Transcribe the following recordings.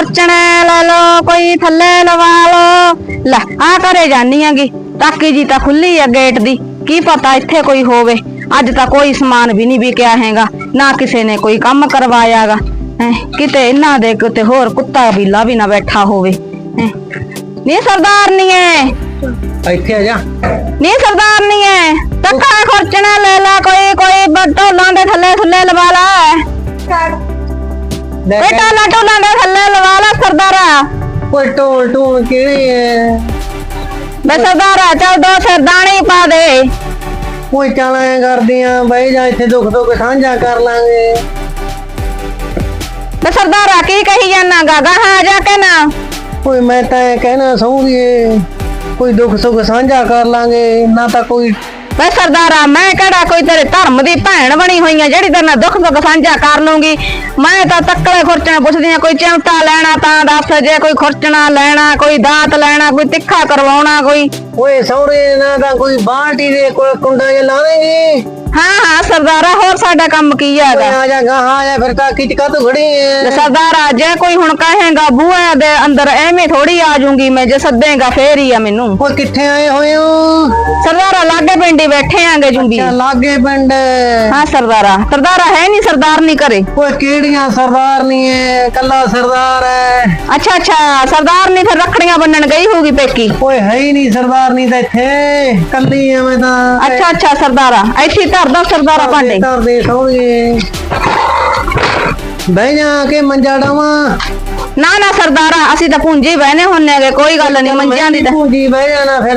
ਖੁਰਚਣੇ ਲੈ ਲੋ ਕੋਈ ਥੱਲੇ ਲਵਾ ਲੋ ਲੈ ਆ ਘਰੇ ਜਾਨੀ ਆਂਗੀ ਟਾਕੀ ਜੀ ਤਾਂ ਖੁੱਲੀ ਆ ਗੇਟ ਦੀ। ਕੀ ਪਤਾ ਇੱਥੇ ਕੋਈ ਹੋਵੇ। ਅੱਜ ਤਾਂ ਕੋਈ ਸਮਾਨ ਵੀ ਨਹੀਂ ਵਿਕਿਆ ਹੈਗਾ। ਨਾ ਕਿਸੇ ਨੇ ਕੋਈ ਕੰਮ ਕਰਵਾਇਆਗਾ। ਕਿਤੇ ਇਹਨਾਂ ਦੇ ਕਿਤੇ ਹੋਰ ਕੁੱਤਾ ਬਿੱਲਾ ਵੀ ਨਾ ਬੈਠਾ ਹੋਵੇ। ਹੈਂ। ਨੀ ਸਰਦਾਰ ਨਹੀਂ ਐ। ਇੱਥੇ ਆ ਜਾ। ਨੀ ਸਰਦਾਰ ਨਹੀਂ ਐ। ਟੱਕਾ ਖੁਰਚਣਾ ਲੈ ਲੈ ਕੋਈ ਕੋਈ ਬ- ਢੋਲਾਂ ਦੇ ਥੱਲੇ ਥੱਲੇ ਲਵਾ ਲੈ। ਲੈ ਕੋਈ ਢੋਲਾਂ ਢੋਲਾਂ ਦੇ ਥੱਲੇ ਲਵਾ ਲੈ ਸਰਦਾਰਾ। ਕੋਈ ਢੋਲ ਢੋਲ ਕਿਹੜੇ ਐ? ਬੇ ਸਰਦਾਰਾ ਚੱਲ ਦੋ ਸਰਦਾਣੀ ਪਾ ਦੇ। ਕੋਈ ਚੱਲ ਕਰਦੀਆਂ ਬਈ ਜਾ ਇੱਥੇ ਦੁੱਖ ਦੁੱਖ ਸਾਂਝਾ ਕਰ ਲਾਂਗੇ। ਬੇ ਸਰਦਾਰਾ ਕੀ ਕਹੀ ਜਾਨਾ ਗਾਗਾ ਹਾਂ ਜਾ ਕੇ ਨਾ ਕੋਈ ਮੈਂ ਤਾਂ ਇਹ ਕਹਿਣਾ ਸੌਂਦੀਏ ਕੋਈ ਦੁੱਖ ਸੁੱਖ ਸਾਂਝਾ ਕਰ ਲਾਂਗੇ ਨਾ ਤਾਂ ਕੋਈ ਬੇ ਸਰਦਾਰਾ, ਮੈਂ ਕਿਹੜਾ ਕੋਈ ਤੇਰੇ ਧਰਮ ਦੀ ਭੈਣ ਬਣੀ ਹੋਈ ਆ ਜਿਹੜੀ ਤੇਰੇ ਨਾਲ ਦੁੱਖ ਸੁੱਖ ਸਾਂਝਾ ਕਰ ਲੂੰਗੀ ਮੈਂ ਤਾਂ ਤੱਕਲੇ ਖੁਰਚਣੇ ਪੁੱਛਦੀ ਆ, ਕੋਈ ਚਿਮਟਾ ਲੈਣਾ ਤਾਂ ਦੱਸ, ਜੇ ਕੋਈ ਖੁਰਚਣਾ ਲੈਣਾ, ਕੋਈ ਦਾਤ ਲੈਣਾ, ਕੋਈ ਤਿੱਖਾ ਕਰਵਾਉਣਾ ਕੋਈ। ਓਏ ਸਹੁਰੇ, ਨਾ ਤਾਂ ਕੋਈ ਬਾਲਟੀ ਦੇ ਕੋਲ ਕੁੰਡਾ ਜਿਹਾ ਲਾ ਦੇਂਗੀ। ਹਾਂ ਹਾਂ ਸਰਦਾਰਾ ਹੋਰ ਸਾਡਾ ਕੰਮ ਕੀ ਓਏ ਹੈਗਾ ਆ ਜਾ ਗਾਹਾਂ ਆ ਜਾ ਫਿਰ ਕਾਕੀ ਚ ਕਾਤੋਂ ਖੜੀ ਤੇ ਐ ਸਰਦਾਰਾ ਜੇ ਕੋਈ ਹੁਣ ਕਹੇਗਾ ਬੂਹੇ ਦੇ ਅੰਦਰ ਐਵੇਂ ਥੋੜੀ ਆ ਜਾਊਂਗੀ ਮੈਂ ਜੇ ਸੱਦੇਗਾ ਫੇਰ ਹੀ ਆ ਮੈਨੂੰ ਓਏ ਕਿੱਥੇ ਆਏ ਹੋਏ ਹੋ ਸਰਦਾਰਾ ਲਾਗੇ ਪਿੰਡੀ ਬੈਠੇ ਆਂਗੇ ਜੁੰਬੀ ਅੱਛਾ ਲਾਗੇ ਪਿੰਡ ਹਾਂ ਸਰਦਾਰਾ ਸਰਦਾਰਾ ਹੈ ਨਹੀਂ ਸਰਦਾਰ ਨਹੀਂ ਕਰੇ ਓਏ ਕਿਹੜੀਆਂ ਸਰਦਾਰ ਨਹੀਂ ਐ ਕੱਲਾ ਸਰਦਾਰ ਐ ਅੱਛਾ ਅੱਛਾ ਸਰਦਾਰ ਨਹੀਂ ਫਿਰ ਰੱਖੜੀਆਂ ਬੰਨਣ ਗਈ ਹੋਊਗੀ ਪੇਕੀ ਓਏ ਹੈ ਹੀ ਨਹੀਂ ਸਰਦਾਰ ਨਹੀਂ ਤਾਂ ਇੱਥੇ ਕੱਲੀ ਐ ਮੈਂ ਤਾਂ ਅੱਛਾ ਅੱਛਾ ਸਰਦਾਰਾ ਇੱਥੇ ਧਰ ਦੋ ਸਰਦਾਰਾ ਭਾਂਡੇ। ਘਰ ਦੇ ਸੌਂਗੇ ਬਹਿ ਜਾ ਕੇ ਮੰਜਾ ਡਾਵਾਂ। ਨਾ ਨਾ ਸਰਦਾਰਾ ਅਸੀਂ ਤਾਂ ਪੂੰਜੀ ਬਹਿਨੇ ਹੁੰਨੇ ਗੇ ਕੋਈ ਗੱਲ ਨਹੀਂ ਮੰਜਿਆਂ ਦੀ ਤਾਂ ਪੂੰਜੀ ਬਹਿ ਜਾਣਾ ਫਿਰ।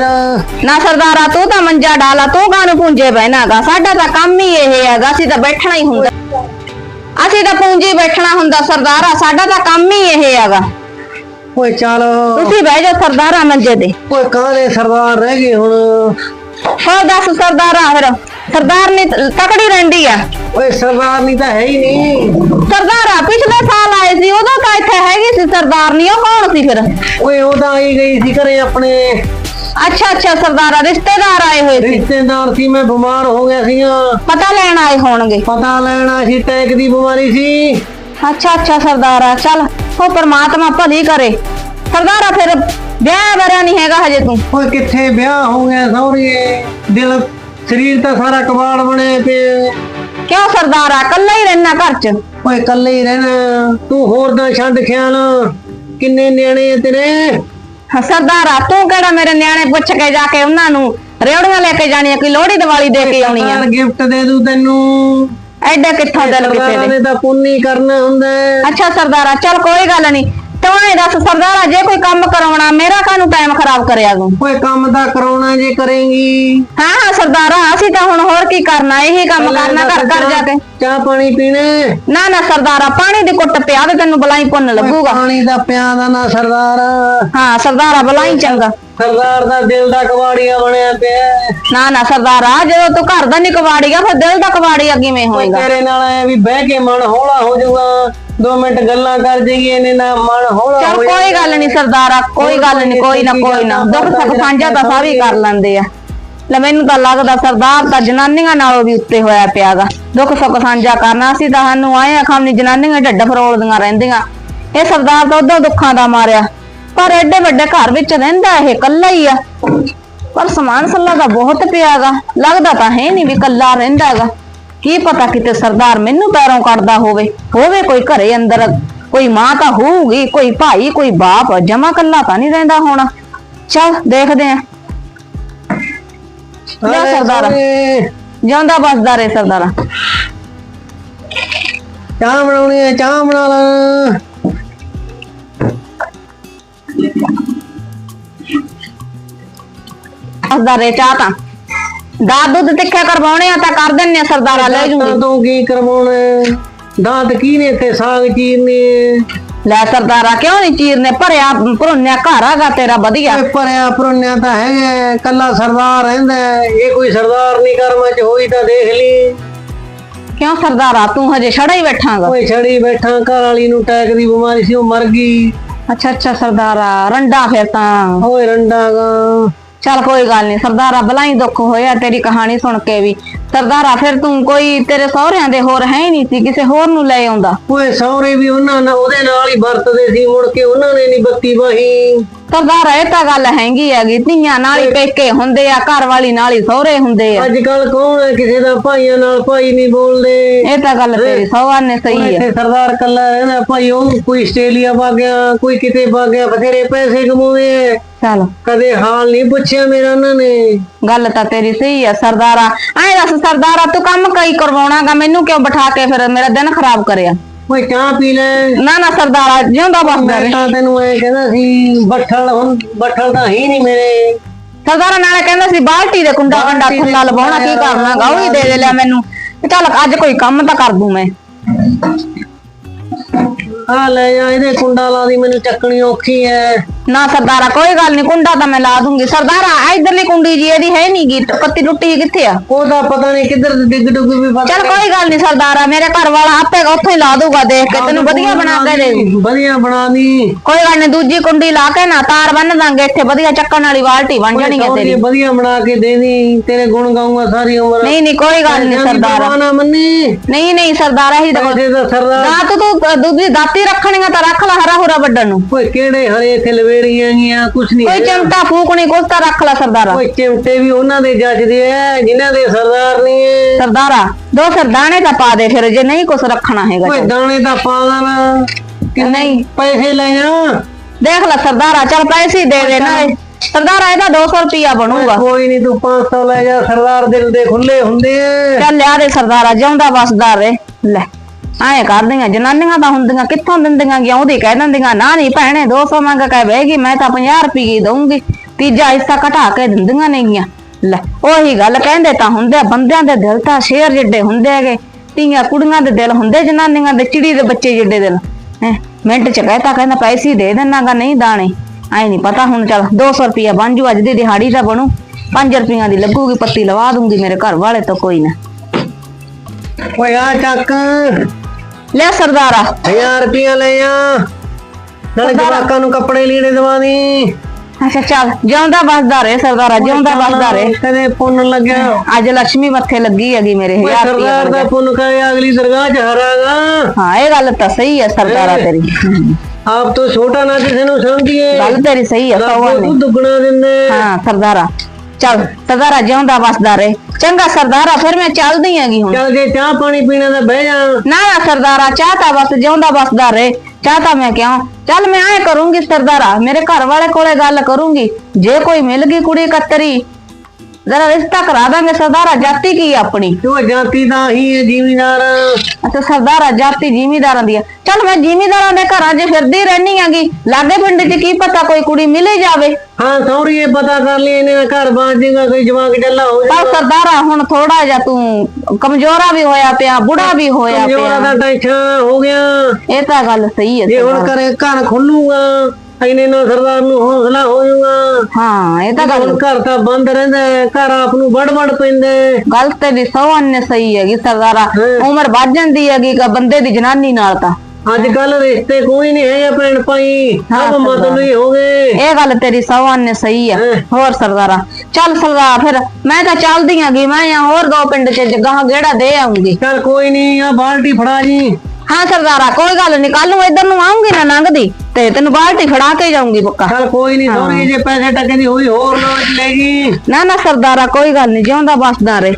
ਨਾ ਸਰਦਾਰਾ ਤੂੰ ਤਾਂ ਮੰਜਾ ਡਾਲਾ ਤੂੰ ਕਾਹਨੂੰ ਪੂੰਜੇ ਬਹਿਣਾਗਾ ਸਾਡਾ ਤਾਂ ਕੰਮ ਹੀ ਇਹ ਹੈਗਾ ਅਸੀਂ ਤਾਂ ਬੈਠਣਾ ਹੀ ਹੁੰਦਾ। ਅਸੀਂ ਤਾਂ ਪੂੰਜੀ ਬੈਠਣਾ ਹੁੰਦਾ ਸਰਦਾਰਾ ਸਾਡਾ ਤਾਂ ਕੰਮ ਹੀ ਇਹ ਹੈਗਾ। ਓਏ ਚੱਲ। ਤੁਸੀਂ ਬਹਿ ਜਾਓ ਸਰਦਾਰਾ ਮੰਜੇ ਤੇ। ਓਏ ਕਾਹਦੇ ਸਰਦਾਰ ਰਹਿ ਗਏ ਹੁਣ? ਹੋਰ ਦੱਸ ਸਰਦਾਰਾ ਫਿਰ। ਸਰਦਾਰ ਨੇ ਤਕੜੀ ਰਹਿੰਦੀ ਆ ਓਏ ਸਰਦਾਰ ਨਹੀਂ ਤਾਂ ਹੈ ਹੀ ਨਹੀਂ ਸਰਦਾਰਾ ਪਿਛਲੇ ਸਾਲ ਆਏ ਸੀ ਉਦੋਂ ਤਾਂ ਇੱਥੇ ਹੈਗੀ ਸੀ ਸਰਦਾਰਨੀ ਉਹ ਕੌਣ ਸੀ ਫਿਰ ਓਏ ਉਹ ਤਾਂ ਆਈ ਗਈ ਸੀ ਘਰੇ ਆਪਣੇ ਅੱਛਾ ਅੱਛਾ ਸਰਦਾਰਾ ਰਿਸ਼ਤੇਦਾਰ ਆਏ ਹੋਏ ਸੀ ਰਿਸ਼ਤੇਦਾਰ ਸੀ ਮੈਂ ਬਿਮਾਰ ਹੋ ਗਿਆ ਸੀ ਪਤਾ ਲੈਣ ਆਏ ਹੋਣਗੇ ਪਤਾ ਲੈਣਾ ਸੀ ਟੈਕ ਦੀ ਬਿਮਾਰੀ ਸੀ ਅੱਛਾ ਅੱਛਾ ਸਰਦਾਰਾ ਚੱਲ ਉਹ ਪ੍ਰਮਾਤਮਾ ਭਲੀ ਕਰੇ ਸਰਦਾਰਾ ਫਿਰ ਵਿਆਹ ਵਰਿਆ ਨਹੀਂ ਹੈਗਾ ਹਜੇ ਤੂੰ ਓਏ ਕਿੱਥੇ ਵਿਆਹ ਹੋ ਗਿਆ ਸੌਰੀਏ ਦਿਲ ਸਰੀਰ ਤਾਂ ਸਾਰਾ ਕਬਾੜ ਬਣੇ ਪਿਆ ਕਿਉਂ ਸਰਦਾਰਾ ਕੱਲਾ ਹੀ ਰਹਿਣਾ ਘਰ 'ਚ? ਓਏ ਇਕੱਲੇ ਹੀ ਰਹਿਣਾ। ਤੂੰ ਹੋਰ ਦਾ ਛੱਡ ਖਿਆਲ। ਕਿੰਨੇ ਨਿਆਣੇ ਆ ਤੇਰੇ? ਹਾਂ, ਸਰਦਾਰਾ ਤੂੰ ਕਿਹੜਾ ਮੇਰੇ ਨਿਆਣੇ ਪੁੱਛ ਕੇ ਜਾ ਕੇ ਉਹਨਾਂ ਨੂੰ ਰੇਵੜੀਆਂ ਲੈ ਕੇ ਜਾਣੀਆਂ ਕੋਈ ਲੋਹੜੀ ਦੀਵਾਲੀ ਦੇ ਕੇ ਆਉਣੀ ਆ? ਗਿਫਟ ਦੇ ਦੂ ਤੈਨੂੰ। ਐਡਾ ਕਿੱਥੋਂ ਦਿਲ ਕਿਸੇ ਸਰਦਾਰਾਂ ਨੇ ਤਾਂ ਪੁੰਨੀ ਕਰਨਾ ਹੁੰਦਾ ਹੈ। ਅੱਛਾ ਸਰਦਾਰਾ ਚੱਲ ਕੋਈ ਗੱਲ ਨਹੀਂ। ਤੂੰ ਇਹ ਦੱਸ ਸਰਦਾਰਾ ਜੇ ਕੋਈ ਕੰਮ ਕਰਾਉਣਾ ਮੇਰਾ ਕਾਹਨੂੰ ਟਾਈਮ ਖਰਾਬ ਕਰਿਆ ਤੂੰ? ਓਏ ਕੰਮ ਤਾਂ ਕਰਾਉਣਾ ਜੇ ਕਰੇਂਗੀ। ਹਾਂ ਹਾਂ ਸਰਦਾਰਾ ਅਸੀਂ ਤਾਂ ਹੁਣ ਹੋਰ ਕੀ ਕਰਨਾ ਇਹੀ ਕੰਮ ਕਰਨਾ ਘਰ ਘਰ ਜਾ ਕੇ। ਚਾਹ ਪਾਣੀ ਪੀਣੇ। ਨਾ ਨਾ ਸਰਦਾਰਾ ਪਾਣੀ ਦੀ ਕੁੱਟ ਪਿਆ ਤੇ ਤੈਨੂੰ ਬਲਾਈ ਪੁੰਨ ਲੱਗੂਗਾ। ਪਾਣੀ ਦਾ ਪਿਆ ਦਾ ਨਾ ਸਰਦਾਰ। ਹਾਂ ਸਰਦਾਰਾ ਬਲਾਈ ਚੰਗਾ। ਸਰਦਾਰ ਦਾ ਦਿਲ ਦਾ ਕਵਾੜੀਆ ਬਣਿਆ ਪਿਆ। ਨਾ ਨਾ ਸਰਦਾਰਾ ਜਦੋਂ ਤੂੰ ਘਰ ਦਾ ਨਹੀਂ ਕਵਾੜੀਗਾ ਫਿਰ ਦਿਲ ਦਾ ਕਵਾੜੀਆ ਕਿਵੇਂ ਹੋਏਗਾ? ਤੇਰੇ ਨਾਲ ਐ ਵੀ ਬਹਿ ਕੇ ਮਨ ਹੌਲਾ ਹੋ ਜਾਊਗਾ। ਦੋ ਮਿੰਟ ਗੱਲਾਂ ਕਰ ਜਾਈਏ ਇਹਨੇ ਨਾ ਮਨ ਹੌਲਾ ਚਲ ਹੋ ਕੋਈ ਗੱਲ ਨਹੀਂ ਸਰਦਾਰਾ ਕੋਈ ਗੱਲ ਨਹੀਂ ਕੋਈ ਨਾ ਕੋਈ ਨਾ। ਦੁੱਖ ਸੁੱਖ ਸਾਂਝਾ ਤਾਂ ਸਾਰੇ ਕਰ ਲੈਂਦੇ ਆ। ਲੈ ਮੈਨੂੰ ਤਾਂ ਲੱਗਦਾ ਸਰਦਾਰ ਤਾਂ ਜਨਾਨੀਆਂ ਨਾਲੋਂ ਵੀ ਉੱਤੇ ਹੋਇਆ ਪਿਆਗਾ। ਦੁੱਖ ਸੁੱਖ ਸਾਂਝਾ ਕਰਨਾ ਸੀ ਤਾਂ ਸਾਨੂੰ ਆਏ ਆ ਖਾਮਨੀ ਜਨਾਨੀਆਂ ਢੱਡ ਫਰੋਲਦੀਆਂ ਰਹਿੰਦੀਆਂ। ਇਹ ਸਰਦਾਰ ਤਾਂ ਉਦੋਂ ਦੁੱਖਾਂ ਦਾ ਮਾਰਿਆ ਪਰ ਐਡੇ ਵੱਡੇ ਘਰ ਵਿੱਚ ਰਹਿੰਦਾ ਇਹ ਇਕੱਲਾ ਹੀ ਆ। ਪਰ ਸਮਾਨ ਸੱਲਾ ਦਾ ਬਹੁਤ ਪਿਆਗਾ। ਲੱਗਦਾ ਤਾਂ ਹੈ ਨਹੀਂ ਵੀ ਇਕੱਲਾ ਰਹਿੰਦਾ ਹੈਗਾ। ਕੀ ਪਤਾ ਕਿਤੇ ਸਰਦਾਰ ਮੈਨੂੰ ਪੈਰੋਂ ਕੱਢਦਾ ਹੋਵੇ? ਹੋਵੇ ਕੋਈ ਘਰੇ ਅੰਦਰ ਕੋਈ ਮਾਂ ਤਾਂ ਹੋਊਗੀ ਕੋਈ ਭਾਈ ਕੋਈ ਬਾਪ ਜਮਾ ਕੱਲਾ ਤਾਂ ਨਹੀਂ ਰਹਿੰਦਾ ਹੋਣਾ। ਚਲ ਦੇਖਦੇ ਆ। ਅਰੇ ਸਰਦਾਰ। ਜਿਉਂਦਾ ਬਸਦਾ ਰੇ ਸਰਦਾਰਾ। ਚਾਹ ਬਣਾਉਣੀ ਹੈ ਚਾਹ ਬਣਾ ਲੈ। ਬਸਦਾ ਰੇ ਚਾਹ ਤਾਂ। ਦਾ ਦੁੱਧ ਤਿੱਖੇ ਕਰਵਾਉਣੇ ਆ ਤਾਂ ਕਰ ਦਿੰਨੇ ਆ ਸਰਦਾਰਾ ਲੈ ਜੂਗੀ। ਤਾਂ ਕੀ ਕਰਵਾਉਣਾ? ਹੈ? ਦਾਤ ਕੀ ਨੇ ਇੱਥੇ? ਸਾਗ ਚੀਰਨੇ ਲੈ ਸਰਦਾਰਾ ਕਿਉਂ ਨਹੀਂ ਚੀਰਨੇ? ਭਰਿਆ ਭਰੋਨਿਆ ਘਰ ਆਗਾ ਤੇਰਾ ਵਧੀਆ। ਭਰਿਆ ਭਰੋਨਿਆ ਤਾਂ ਹੈਗਾ ਕੱਲਾ ਸਰਦਾਰ ਰਹਿੰਦਾ ਹੈ। ਇਹ ਕੋਈ ਸਰਦਾਰ ਨਹੀਂ ਕਰਮਾਂ ਚ ਹੋਈ ਤਾਂ ਦੇਖ ਲਈ। ਕਿਉਂ ਸਰਦਾਰਾ? ਤੂੰ ਹਜੇ ਛੜਾ ਹੀ ਬੈਠਾਂਗਾ। ਓਏ ਛੜੀ ਬੈਠਾ ਘਰ ਵਾਲੀ ਨੂੰ ਟੈਕ ਦੀ ਬਿਮਾਰੀ ਸੀ ਉਹ ਮਰ ਗਈ। ਅੱਛਾ ਅੱਛਾ ਸਰਦਾਰਾ ਰੰਡਾ ਫਿਰ ਤਾਂ। ਓਏ ਰੰਡਾਗਾ ਚੱਲ ਕੋਈ ਗੱਲ ਨਹੀਂ ਸਰਦਾਰਾ ਬਲਾਈ ਦੁੱਖ ਹੋਇਆ ਤੇਰੀ ਕਹਾਣੀ ਸੁਣ ਕੇ ਵੀ। ਸਰਦਾਰਾ, ਫਿਰ ਤੂੰ ਕੋਈ ਤੇਰੇ ਸਹੁਰਿਆਂ ਦੇ ਹੋਰ ਹੈ ਹੀ ਨਹੀਂ ਸੀ, ਕਿਸੇ ਹੋਰ ਨੂੰ ਲੈ ਆਉਂਦਾ। ਓਏ ਸਹੁਰੇ ਵੀ ਉਹਨਾਂ ਨਾਲ, ਉਹਦੇ ਨਾਲ ਹੀ ਵਰਤਦੇ ਸੀ, ਮੁੜ ਕੇ ਉਹਨਾਂ ਨੇ ਨਹੀਂ ਬੱਤੀ ਵਾਹੀ। ਸਰਦਾਰਾ ਇਹ ਤਾਂ ਗੱਲ ਹੈਗੀ ਹੈਗੀ। ਧੀਆਂ ਨਾਲ ਹੀ ਪੇਕੇ ਹੁੰਦੇ ਆ ਘਰ ਵਾਲੀ ਨਾਲ ਹੀ ਸਹੁਰੇ ਹੁੰਦੇ ਆ। ਅੱਜ ਕੱਲ ਕੌਣ ਹੈ ਕਿਸੇ ਦਾ? ਭਾਈਆਂ ਨਾਲ ਭਾਈ ਨਹੀਂ ਬੋਲਦੇ। ਇਹ ਤਾਂ ਗੱਲ ਤੇਰੀ ਸਹੁਆ ਨੇ ਸਹੀ ਹੈ ਸਰਦਾਰ ਕੱਲਾ ਰਹਿੰਦਾ ਭਾਈ ਉਹ ਕੋਈ ਆਸਟ੍ਰੇਲੀਆ ਵਗ ਗਿਆ ਕੋਈ ਕਿਤੇ ਵਗ ਗਿਆ ਬਥੇਰੇ ਪੈਸੇ ਕਮਾਉਂਦੇ ਚੱਲ। ਕਦੇ ਹਾਲ ਨਹੀਂ ਪੁੱਛਿਆ ਮੇਰਾ ਉਹਨਾਂ ਨੇ। ਗੱਲ ਤਾਂ ਤੇਰੀ ਸਹੀ ਆ ਸਰਦਾਰਾ। ਐਂ ਦੱਸ ਸਰਦਾਰਾ ਤੂੰ ਕੰਮ ਕਈ ਕਰਵਾਉਣਾਗਾ ਮੈਨੂੰ ਕਿਉਂ ਬਿਠਾ ਕੇ ਫਿਰ ਮੇਰਾ ਦਿਨ ਖਰਾਬ ਕਰਿਆ? ਓਏ ਚਾਹ ਪੀ ਲੈ। ਨਾ ਨਾ ਸਰਦਾਰਾ ਜਿਉਂਦਾ ਬਸਦਾ ਮੈਂ ਰਹੇ ਤਾਂ ਤੈਨੂੰ ਐ ਕਹਿੰਦਾ ਸੀ ਬੱਠਲ ਹੁਣ ਬੱਠਲ ਤਾਂ ਹੀ ਨਹੀਂ ਮੇਰੇ। ਸਰਦਾਰਾ ਨਾਲੇ ਕਹਿੰਦਾ ਸੀ ਬਾਲਟੀ ਦੇ ਕੁੰਡਾ ਕੰਡਾ ਬਾਲਟੀ ਦੇ ਖੁੱਲਾ ਲਵਾਉਣਾ ਕੀ ਕਰਨਾਗਾ ਉਹ ਵੀ ਦੇ ਦੇ ਲਿਆ ਮੈਨੂੰ। ਤੇ ਚੱਲ ਅੱਜ ਕੋਈ ਕੰਮ ਤਾਂ ਕਰ ਦੂੰ ਮੈਂ। ਆ ਲੈ ਜਾ ਇਹਦੇ ਕੁੰਡਾ ਲਾ ਦੀ ਮੈਨੂੰ ਚੱਕਣੀ ਔਖੀ ਐ। ਨਾ ਸਰਦਾਰਾ ਕੋਈ ਗੱਲ ਨਹੀਂ ਕੁੰਡਾ ਤਾਂ ਮੈਂ ਲਾ ਦੂੰਗੀ। ਸਰਦਾਰਾ ਇਧਰਲੀ ਕੁੰਡੀ ਜੀ ਇਹਦੀ ਹੈ ਨਹੀਂਗੀ ਕੱਤੀ ਟੁੱਟੀ ਕਿੱਥੇ ਆ? ਉਹਦਾ ਪਤਾ ਨਹੀਂ ਕਿੱਧਰ ਦੀ ਡਿੱਗ ਡੁੱਗ ਵੀ ਪਤਾ ਚੱਲ ਕੋਈ ਗੱਲ ਨਹੀਂ ਸਰਦਾਰਾ ਮੇਰੇ ਘਰ ਵਾਲਾ ਆਪੇ ਉੱਥੇ ਹੀ ਲਾ ਦੂਗਾ ਦੇਖ ਕੇ। ਤੈਨੂੰ ਵਧੀਆ ਬਣਾ ਕੇ ਦੇ ਦੂੰ। ਵਧੀਆ ਬਣਾ ਦੀ। ਕੋਈ ਗੱਲ ਨਹੀਂ ਦੂਜੀ ਕੁੰਡੀ ਲਾ ਕੇ ਨਾ ਤਾਰ ਬੰਨ ਦਾਂਗੇ ਇੱਥੇ ਵਧੀਆ ਚੱਕਣ ਵਾਲੀ ਬਾਲਟੀ ਬਣ ਜਾਣੀ ਹੈ ਤੇਰੀ। ਵਧੀਆ ਬਣਾ ਕੇ ਦੇ ਦੀ ਤੇਰੇ ਗੁਣ ਗਾਉਂਗਾ ਸਾਰੀ ਉਮਰ। ਨਹੀਂ ਨਹੀਂ ਕੋਈ ਗੱਲ ਨਹੀਂ ਸਰਦਾਰਾ। ਨਾ ਮੰਨੀ। ਨਹੀਂ ਨਹੀਂ ਸਰਦਾਰਾ ਹੀ ਦੇਖੋ ਸਰਦਾਰ। ਤੂੰ ਤੂੰ ਦੂਜੀ ਦਾਤੀ ਰੱਖਣੀਆਂ ਤਾਂ ਰੱਖ ਲੈ ਹਰਾ ਹੁਰਾ ਵੱਡਣ ਨੂੰ। ਓਏ ਕਿਹੜੇ ਹਰੇ ਇੱਥੇ ਲਵੇੜੀਆਂ ਗੀਆਂ ਕੁਛ ਨਹੀਂ ਕੋਈ ਚਮਟਾ ਫੂਕਣੀ ਕੁਛ ਤਾਂ ਰੱਖ ਲੈ ਸਰਦਾਰਾ। ਓਏ ਚਿਮਟੇ ਵੀ ਉਹਨਾਂ ਦੇ ਜੱਜਦੇ ਐ ਜਿਨ੍ਹਾਂ ਦੇ ਸਰਦਾਰ ਨਹੀਂ ਐ। ਸਰਦਾਰਾ ਦੋ ਸਰਦਾਣੇ ਤਾਂ ਪਾ ਦੇ ਫਿਰ ਜੇ ਨਹੀਂ ਕੁਛ ਰੱਖਣਾ ਹੈਗਾ ਓਏ। ਦਾਣੇ ਤਾਂ ਪਾ ਦੇਣਾ। ਨਹੀਂ। ਪੈਸੇ ਲੈ ਜਾ ਦੇਖ ਲੈ ਸਰਦਾਰਾ ਚੱਲ ਪੈਸੇ ਹੀ ਦੇ ਦੇ ਨਾ। ਇਹ। ਸਰਦਾਰਾ ਇਹਦਾ 200 ਰੁਪਿਆ ਬਣੂਗਾ। ਕੋਈ ਨਹੀਂ ਤੂੰ 500 ਲੈ ਜਾ। ਸਰਦਾਰ ਦਿਲ ਦੇ ਖੁੱਲੇ ਹੁੰਦੇ ਐ। ਚੱਲ ਲਿਆ ਦੇ ਸਰਦਾਰਾ ਜਿਉਂਦਾ ਵਸਦਾ ਰੇ ਲੈ। ਆਏ ਕਰਦੀਆਂ, ਜਨਾਨੀਆਂ ਤਾਂ ਹੁੰਦੀਆਂ ਕਿੱਥੋਂ ਦਿੰਦੀਆਂ ਗਿਆ ਉਹਦੀ ਕਹਿ ਦਿੰਦੀਆਂ, ਨਾ ਨਹੀਂ ਭੈਣੇ 200 ਮੰਗ ਕੇ ਬਹਿਗੀ ਮੈਂ ਤਾਂ 50 ਰੁਪਏ ਦਊਂਗੀ। ਤੀਜਾ ਹਿੱਸਾ ਘਟਾ ਕੇ ਦਿੰਦੀਆਂ ਨੇਗੀਆਂ ਲੈ, ਉਹੀ ਗੱਲ ਕਹਿੰਦੇ ਤਾਂ ਹੁੰਦੇ ਬੰਦਿਆਂ ਦੇ ਦਿਲ ਤਾਂ ਸ਼ੇਰ ਜਿੱਡੇ ਹੁੰਦੇ ਹੈਗੇ। ਧੀਆਂ ਕੁੜੀਆਂ ਦੇ ਦਿਲ ਹੁੰਦੇ, ਜਨਾਨੀਆਂ ਦੇ ਚਿੜੀ ਦੇ ਬੱਚੇ ਜਿੱਡੇ ਦਿਲ। ਹੈ, ਮਿੰਟ ਚ ਕਹਿਤਾ, ਕਹਿੰਦਾ ਪੈਸੇ ਹੀ ਦੇ ਦੇਣਾਗਾ ਨਹੀਂ ਦਾਣੇ। ਐ ਨਹੀਂ ਪਤਾ ਹੁਣ ਚੱਲ 200 ਰੁਪਿਆ ਬਣ ਜੂ ਅੱਜ ਦੀ ਦਿਹਾੜੀ ਦਾ ਬਣੂ। 5 ਰੁਪਈਆਂ ਦੀ ਲੱਗੂਗੀ ਪੱਤੀ ਲਵਾ ਦੂੰਗੀ ਮੇਰੇ ਘਰ ਵਾਲੇ ਤੋਂ, ਕੋਈ ਨਾ। ਓਏ ਆ ਚੱਕ। ਲੈ ਸਰਦਾਰਾ। 1000 ਰੁਪਇਆ ਲੈ ਆ। ਨਾਲੇ ਜਵਾਕਾਂ ਨੂੰ ਕੱਪੜੇ ਲੀੜੇ ਦਵਾ ਦੀ। ਅੱਛਾ ਚੱਲ ਜਿਉਂਦਾ ਵਸਦਾ ਰੇ ਸਰਦਾਰਾ ਜਿਉਂਦਾ ਵਸਦਾ ਰੇ ਕਦੇ ਪੁੰਨ ਲੱਗਿਆ। ਅੱਜ ਲక్ష్ਮੀ ਮੱਥੇ ਲੱਗੀ ਹੈਗੀ ਮੇਰੇ ਓਏ 1000 ਰੁਪਈਆ ਸਰਦਾਰ ਦਾ ਪੁੰਨ ਕਰੇ ਅਗਲੀ ਦਰਗਾਹ ਚ ਹਰਾਗਾ ਹਾਂ ਇਹ ਗੱਲ ਤਾਂ ਸਹੀ ਹੈ ਸਰਦਾਰਾ ਤੇਰੀ। ਹਮ, ਆਪ ਤੋਂ ਛੋਟਾ ਨਾ ਕਿਸੇ ਨੂੰ ਸਮਝੀਏ। ਗੱਲ ਤੇਰੀ ਸਹੀ ਹੈ ਸੌਵਾ ਰੱਬ ਦੁੱਗਣਾ ਦਿੰਦੇ ਹਾਂ ਸਰਦਾਰਾ। ਚੱਲ ਸਰਦਾਰਾ ਜਿਉਂਦਾ ਵਸਦਾ ਰੇ ਚੰਗਾ ਸਰਦਾਰਾ ਫਿਰ ਮੈਂ ਚੱਲਦੀ ਹੈਗੀ ਹੁਣ। ਚੱਲ ਜੇ ਚਾਹ ਪਾਣੀ ਪੀਣਾ ਤਾਂ ਬਹਿ ਜਾ। ਨਾ ਨਾ ਸਰਦਾਰਾ ਚਾਹ ਤਾਂ ਬਸ ਜਿਉਂਦਾ ਵਸਦਾ ਰੇ ਚਾਹ ਤਾਂ ਮੈਂ ਕਿਉਂ? ਚੱਲ ਮੈਂ ਐ ਕਰੂੰਗੀ ਸਰਦਾਰਾ ਮੇਰੇ ਘਰ ਵਾਲੇ ਕੋਲੇ ਗੱਲ ਕਰੂੰਗੀ। ਜੇ ਕੋਈ ਮਿਲ ਗਈ ਕੁੜੀ ਕਤਰੀ ਜ਼ਰਾ ਰਿਸ਼ਤਾ ਕਰਾ ਦਾਂਗੇ ਸਰਦਾਰਾ ਜਾਤੀ ਕੀ ਆ ਆਪਣੀ? ਤੂੰ ਜਾਤੀ ਦਾ ਹੀ ਹੈ ਜ਼ਿਮੀਦਾਰ? ਅੱਛਾ ਸਰਦਾਰਾ ਜਾਤੀ ਜ਼ਿਮੀਦਾਰਾਂ ਦੀ ਆ। ਚੱਲ ਮੈਂ ਜ਼ਿਮੀਦਾਰਾਂ ਦੇ ਘਰਾਂ 'ਚ ਫਿਰਦੀ ਰਹਿਣੀ ਆਂਗੀ। ਲਾਗੇ ਪਿੰਡ 'ਚ ਕੀ ਪਤਾ ਕੋਈ ਕੁੜੀ ਮਿਲੇ ਜਾਵੇ? ਹਾਂ ਸੌਰੀਏ ਪਤਾ ਕਰ ਲਈ ਇਹਨੇ ਦਾ ਘਰ ਬਾਜ ਜੇਗਾ ਕੋਈ ਜਵਾਕ ਚੱਲਾ ਹੋ ਪਰ ਸਰਦਾਰਾ ਹੁਣ ਥੋੜਾ ਜਿਹਾ ਤੂੰ ਕਮਜ਼ੋਰਾ ਵੀ ਹੋਇਆ ਪਿਆ ਬੁੜਾ ਵੀ ਹੋਇਆ ਜੋਰਾ ਪਿਆ। ਦਾ ਟੈਨਸ਼ਨ ਹੋ ਗਿਆ। ਇਹ ਤਾਂ ਗੱਲ ਸਹੀ ਹੈ ਜੇ ਹੁਣ ਸਰਦਾਰਾ। ਕਰੇ ਘਰ ਖੁੱਲੂਗਾ ਐਨੇ ਨਾਲ ਸਰਦਾਰ ਨੂੰ ਹੌਸਲਾ ਹੋ ਜਾਊਗਾ। ਹਾਂ ਇਹ ਤਾਂ ਗੱਲ ਹੁਣ ਘਰ ਤਾਂ ਬੰਦ ਰਹਿੰਦਾ ਹੈ, ਘਰ ਆਪ ਨੂੰ ਵੜ-ਵੜ ਪੈਂਦਾ ਹੈ। ਗੱਲ ਤੇ ਵੀ ਸੌਨ ਨੇ ਸਹੀ ਹੈਗੀ ਸਰਦਾਰਾ। ਉਮਰ ਵੱਧ ਜਾਂਦੀ ਹੈਗੀ ਕਿ ਬੰਦੇ ਦੀ ਜਨਾਨੀ ਨਾਲ ਤਾਂ। ਅੱਜ ਕੱਲ ਰਿਸ਼ਤੇ ਕੋਈ ਨਹੀਂ ਹੈਗਾ ਭੈਣ ਭਾਈ ਸਭ ਮਤਲਬੀ ਹੋ ਗਏ। ਇਹ ਗੱਲ ਤੇਰੀ ਸੌਨ ਨੇ ਸਹੀ ਹੈ ਹਾਂ। ਹੋਰ ਸਰਦਾਰਾ ਚੱਲ ਸਰਦਾਰ ਫਿਰ ਮੈਂ ਤਾਂ ਚੱਲਦੀ ਆਂਗੀ ਮੈਂ ਜਾਂ ਹੋਰ ਦੋ ਪਿੰਡ 'ਚ ਜਗ੍ਹਾ ਗੇੜਾ ਦੇ ਆਉਂਗੀ ਚੱਲ ਕੋਈ ਨਹੀਂ ਆ ਬਾਲਟੀ ਫੜਾ ਜੀ। ਹਾਂ ਸਰਦਾਰਾ ਕੋਈ ਗੱਲ ਨਹੀਂ ਕੱਲ ਨੂੰ ਇੱਧਰ ਨੂੰ ਆਉਂਗੀ ਨਾ ਲੰਘਦੀ। ਤੇ ਤੈਨੂੰ ਬਾਲਟੀ ਫੜਾ ਕੇ ਜਾਊਂਗੀ ਪੱਕਾ। ਚੱਲ ਕੋਈ ਨਹੀਂ ਸੌਰੀ ਜੇ ਪੈਸੇ ਟਕੇ ਦੀ ਹੋਈ ਹੋਰ ਨਾਲ ਲੈ ਗਈ ਨਾ ਨਾ ਸਰਦਾਰਾ ਕੋਈ ਗੱਲ ਨਹੀਂ ਜਿਉਂਦਾ ਬਸਦਾ ਰੇ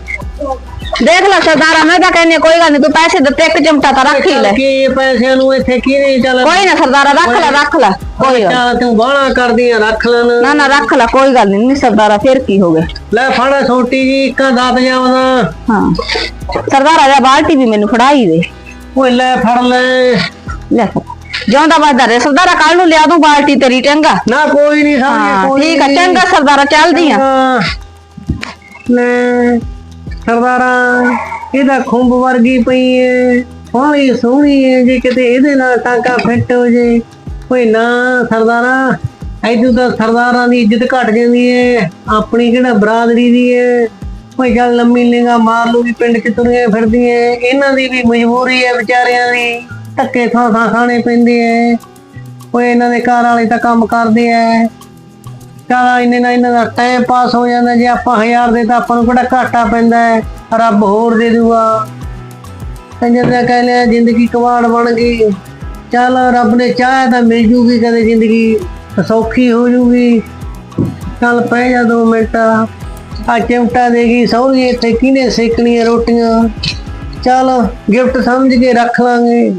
ਦੇਖ ਲੈ ਸਰਦਾਰਾ ਮੈਂ ਤਾਂ ਕਹਿੰਦੀ ਹਾਂ, ਕੋਈ ਗੱਲ ਨਹੀਂ ਤੂੰ ਪੈਸੇ ਦਿੱਤੇ ਇੱਕ ਚਮਟਾ ਤਾਂ ਰੱਖ ਹੀ ਲੈ। ਕੀ ਪੈਸਿਆਂ ਨੂੰ ਇੱਥੇ ਕੀ ਨਹੀਂ ਚੱਲ ਕੋਈ ਨਾ ਸਰਦਾਰਾ ਰੱਖ ਲੈ ਰੱਖ ਲੈ ਕੋਈ ਗੱਲ ਚੱਲ ਤੂੰ ਬਾਹਲਾ ਕਰਦੀ ਆ ਰੱਖ ਲੈਣ। ਨਾ ਨਾ ਰੱਖ ਲੈ ਕੋਈ ਗੱਲ ਨਹੀਂ ਨਹੀਂ ਸਰਦਾਰਾ ਫਿਰ ਕੀ ਹੋ ਗਿਆ। ਲੈ ਫੜ ਛੋਟੀ ਜੀ ਇੱਕਾਂ ਦੱਬ ਜਾਵਦਾ ਹਾਂ। ਸਰਦਾਰਾ ਦਾ ਬਾਲਟੀ ਵੀ ਮੈਨੂੰ ਫੜਾਈ ਦੇ। ਓਏ ਲੈ ਫੜ ਲੈ। ਲੈ। ਜਿਉਂਦਾ ਬਸਦਾ ਰੇ ਸਰਦਾਰਾ ਕੱਲ ਨੂੰ ਲਿਆ ਦੂੰ ਬਾਲਟੀ ਤੇਰੀ ਚੰਗਾ? ਨਾ ਕੋਈ ਨਹੀਂ ਹਾਂ ਕੋਈ ਠੀਕ ਆ। ਚੰਗਾ ਸਰਦਾਰਾ ਚੱਲਦੀ ਆ। ਹਾਂ। ਲੈ ਸਰਦਾਰਾ ਇਹਦਾ ਖੁੰਬ ਵਰਗੀ ਪਈ ਏ। ਸੋਹਣੀ ਸੋਹਣੀ ਏ ਜੇ ਕਿਤੇ ਇਹਦੇ ਨਾਲ ਟਾਂਕਾ ਫਿੱਟ ਹੋ ਜੇ। ਓਏ ਨਾ ਸਰਦਾਰਾ ਐਦੂ ਤਾਂ ਸਰਦਾਰਾਂ ਦੀ ਇੱਜ਼ਤ ਘਟ ਜਾਂਦੀ ਏ। ਆਪਣੀ ਕਿਹੜਾ ਬਰਾਦਰੀ ਦੀ ਏ। ਓਏ ਚੱਲ ਲੰਮੀ ਲਿੰਗਾ ਮਾਰ ਲੂਗੀ ਪਿੰਡ ਚ ਤੁਰੀਆਂ ਫਿਰਦੀਆਂ ਇਹਨਾਂ ਦੀ ਵੀ ਮਜਬੂਰੀ ਏ ਵਿਚਾਰਿਆਂ ਦੀ। ਧੱਕੇ ਥਾਂ ਥਾਂ ਖਾਣੇ ਪੈਂਦੇ ਏ ਓਏ, ਇਹਨਾਂ ਦੇ ਘਰ ਵਾਲੇ ਤਾਂ ਕੰਮ ਕਰਦੇ ਐ। ਚੱਲ ਇੰਨੇ ਨਾਲ ਇਹਨਾਂ ਦਾ ਟਾਈਮ ਪਾਸ ਹੋ ਜਾਂਦਾ, ਜੇ ਆਪਾਂ ਹਜ਼ਾਰ ਦੇ ਤਾਂ ਆਪਾਂ ਨੂੰ ਕਿਹੜਾ ਘਾਟਾ ਪੈਂਦਾ ਹੈ ਰੱਬ ਹੋਰ ਦੇ ਦੂਗਾ। ਕਹਿੰਦੇ ਤਾਂ ਕਹਿੰਦੇ ਜ਼ਿੰਦਗੀ ਕਵਾੜ ਬਣ ਗਈ। ਚੱਲ ਰੱਬ ਨੇ ਚਾਹਿਆ ਤਾਂ ਮਿਲ ਜੂਗੀ ਕਦੇ ਜ਼ਿੰਦਗੀ ਸੌਖੀ ਹੋ ਜੂਗੀ। ਚੱਲ ਪੈ ਜਾ ਦੋ ਮਿੰਟ। ਆ ਚਿਮਟਾ ਦੇਗੀ ਸੌਰੀ ਇੱਥੇ ਕਿਹਨੇ ਸੇਕਣੀਆਂ ਰੋਟੀਆਂ। ਚੱਲ ਗਿਫਟ ਸਮਝ ਕੇ ਰੱਖ ਲਾਂਗੇ।